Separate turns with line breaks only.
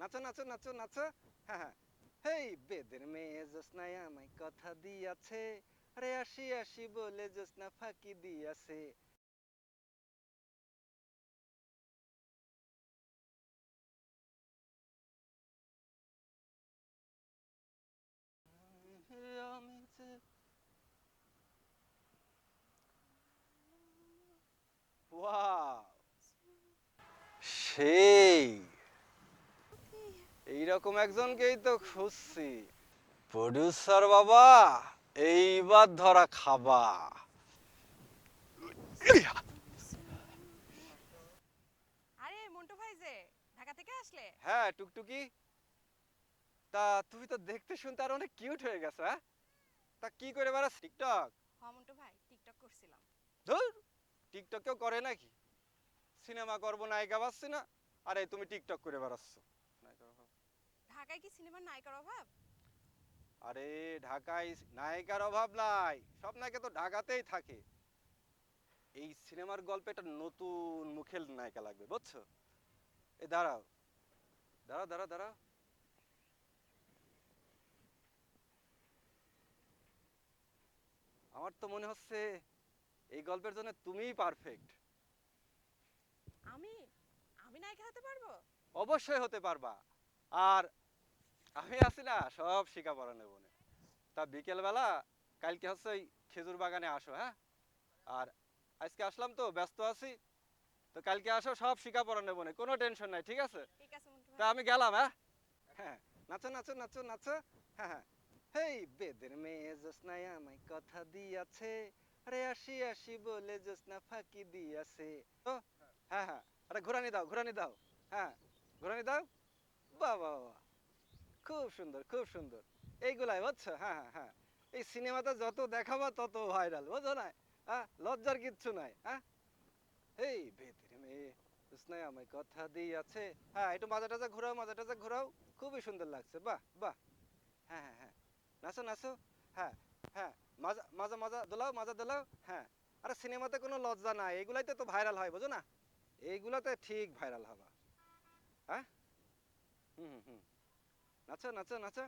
নাচো নাচো নাচো নাচো। হ্যাঁ হ্যাঁ। হেই বেদের মেয়ে জোসনায় আমায় কথা দিয়াছে। আরে আসি আসি বলে জোসনা ফাঁকি দিয়াছে। সেই এইরকম একজনকেই তো খুঁজছি। প্রডিউসার বাবা এইবার ধরা খাবা।
আরে মন্টু ভাই যে ঢাকা থেকে আসলে?
হ্যাঁ টুকটুকি। তা তুমি তো দেখতে শুনতে আর অনেক কিউট হয়ে গেছো হ্যাঁ? তা কি করে বেড়াস টিকটক
হ মন্টু ভাই টিকটক করছিলাম।
ধুর টিকটক কেউ করে নাকি? সিনেমা করব নায়িকা পাচ্ছি না। আরে তুমি টিকটক করে বেড়াচ্ছ।
ঢাকায় কি সিনেমার নায়িকার অভাব?
আরে ঢাকায় নায়িকার অভাব নাই। সব নায়িকা তো ঢাকাতেই থাকে। এই সিনেমার গল্পে একটা নতুন মুখের নায়িকা লাগবে বুঝছ? এই দাঁড়াও। দাঁড়াও দাঁড়াও দাঁড়াও। আমার তো মনে হচ্ছে এই গল্পের জন্য তুমিই পারফেক্ট
আমি? আমি নায়িকা হতে পারব?
অবশ্যই হতে পারবা। আর আমি আছি না সব শিখা পড়া নেব না তা বিকেলবেলা কালকে হচ্ছে ওই খেজুর বাগানে আসো হ্যাঁ? আর আজকে আসলাম তো ব্যস্ত আছি। তো কালকে আসো সব শিখা পড়া নেব না কোনো টেনশন নাই ঠিক আছে? তা আমি গেলাম হ্যাঁ? হ্যাঁ নাচো নাচো নাচো নাচো। হ্যাঁ হ্যাঁ। হেই বেদের মেয়ে জোসনায় আমায় কথা দিয়াছে। আরে আসি আসি বলে জোসনা ফাঁকি দিয়াছে। তো হ্যাঁ হ্যাঁ। আরে ঘুরানি দাও ঘুরানি দাও। হ্যাঁ ঘুরানি দাও। বাহ বাহ বাহ। খুব সুন্দর খুব সুন্দর। এইগুলাই বুঝছ? হ্যাঁ হ্যাঁ হ্যাঁ। এই সিনেমাতে যত দেখাবো তত ভাইরাল বুঝো না হ্যাঁ লজ্জার কিচ্ছু নাই হ্যাঁ? এই মেয়ে জোসনায় আমায় কথা দিয়াছে। হ্যাঁ একটু মাজা টাজা ঘোরাও মাজা টাজা ঘোরাও। খুবই সুন্দর লাগছে, বাহ বাহ। হ্যাঁ হ্যাঁ হ্যাঁ। নাচো নাচো। হ্যাঁ হ্যাঁ মাজা মাজা মাজা দোলাও মাজা দোলাও। হ্যাঁ আরে সিনেমাতে কোনো লজ্জা নাই এগুলাইতে তো ভাইরাল হয়, বুঝো না? এইগুলাতে ঠিক ভাইরাল হবা। হ্যাঁ? হুম হুম। হুম নাচো নাচো নাচো